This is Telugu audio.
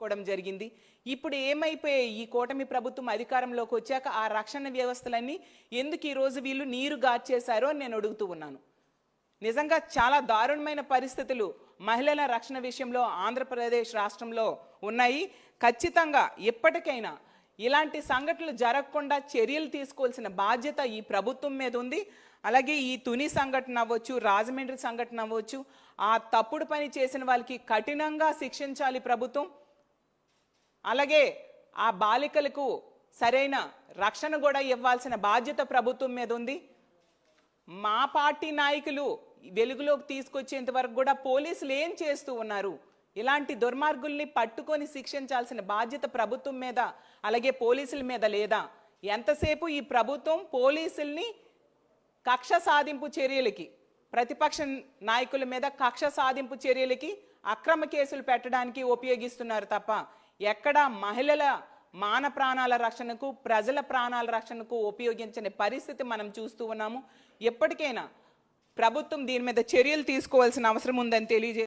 కోవడం జరిగింది. ఇప్పుడు ఏమైపోయాయి? ఈ కూటమి ప్రభుత్వం అధికారంలోకి వచ్చాక ఆ రక్షణ వ్యవస్థలన్నీ ఎందుకు ఈ రోజు వీళ్ళు నీరు గాచేశారో అని నేను అడుగుతూ ఉన్నాను. నిజంగా చాలా దారుణమైన పరిస్థితులు మహిళల రక్షణ విషయంలో ఆంధ్రప్రదేశ్ రాష్ట్రంలో ఉన్నాయి. ఖచ్చితంగా ఎప్పటికైనా ఇలాంటి సంఘటనలు జరగకుండా చర్యలు తీసుకోవాల్సిన బాధ్యత ఈ ప్రభుత్వం మీద ఉంది. అలాగే ఈ తుని సంఘటన అవ్వచ్చు రాజమండ్రి సంఘటన అవ్వచ్చు ఆ తప్పుడు పని చేసిన వాళ్ళకి కఠినంగా శిక్షించాలి ప్రభుత్వం. అలాగే ఆ బాలికలకు సరైన రక్షణ కూడా ఇవ్వాల్సిన బాధ్యత ప్రభుత్వం మీద ఉంది. మా పార్టీ నాయకులు వెలుగులోకి తీసుకొచ్చేంత వరకు కూడా పోలీసులు ఏం చేస్తూ ఉన్నారు? ఇలాంటి దుర్మార్గుల్ని పట్టుకొని శిక్షించాల్సిన బాధ్యత ప్రభుత్వం మీద అలాగే పోలీసుల మీద లేదా? ఎంతసేపు ఈ ప్రభుత్వం పోలీసుల్ని కక్ష సాధింపు చర్యలకి ప్రతిపక్ష నాయకుల మీద కక్ష సాధింపు చర్యలకి అక్రమ కేసులు పెట్టడానికి ఉపయోగిస్తున్నారు తప్ప ఎక్కడ మహిళల మాన ప్రాణాల రక్షణకు ప్రజల ప్రాణాల రక్షణకు ఉపయోగించని పరిస్థితి మనం చూస్తూ ఉన్నాము. ఎప్పటికైనా ప్రభుత్వం దీని మీద చర్యలు తీసుకోవాల్సిన అవసరం ఉందని తెలియజే